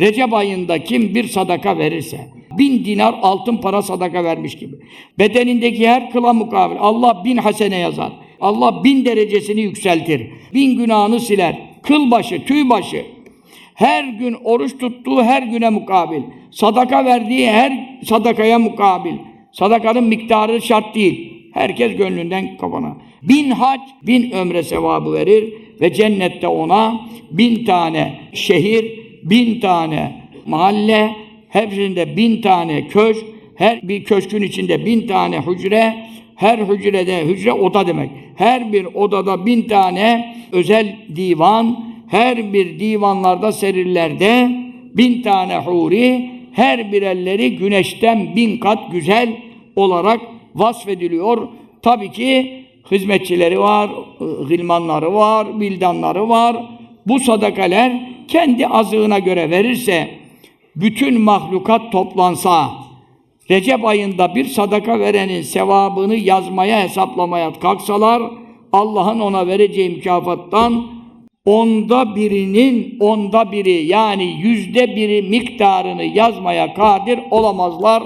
Recep ayında kim bir sadaka verirse, bin dinar altın para sadaka vermiş gibi. Bedenindeki her kıla mukabil Allah bin hasene yazar. Allah bin derecesini yükseltir. Bin günahını siler. Kıl başı, tüy başı. Her gün oruç tuttuğu her güne mukabil. Sadaka verdiği her sadakaya mukabil. Sadakanın miktarı şart değil. Herkes gönlünden kafana. Bin hac, bin ömre sevabı verir ve cennette ona bin tane şehir, bin tane mahalle, hepsinde bin tane köşk, her bir köşkün içinde bin tane hücre, her hücrede, hücre oda demek. Her bir odada bin tane özel divan, her bir divanlarda serirlerde bin tane huri, her birerleri güneşten bin kat güzel olarak vasfediliyor. Tabii ki hizmetçileri var, gılmanları var, bildanları var. Bu sadakaler kendi azığına göre verirse, bütün mahlukat toplansa, Recep ayında bir sadaka verenin sevabını yazmaya, hesaplamaya kalksalar, Allah'ın ona vereceği mükafattan onda birinin onda biri yani yüzde biri miktarını yazmaya kadir olamazlar.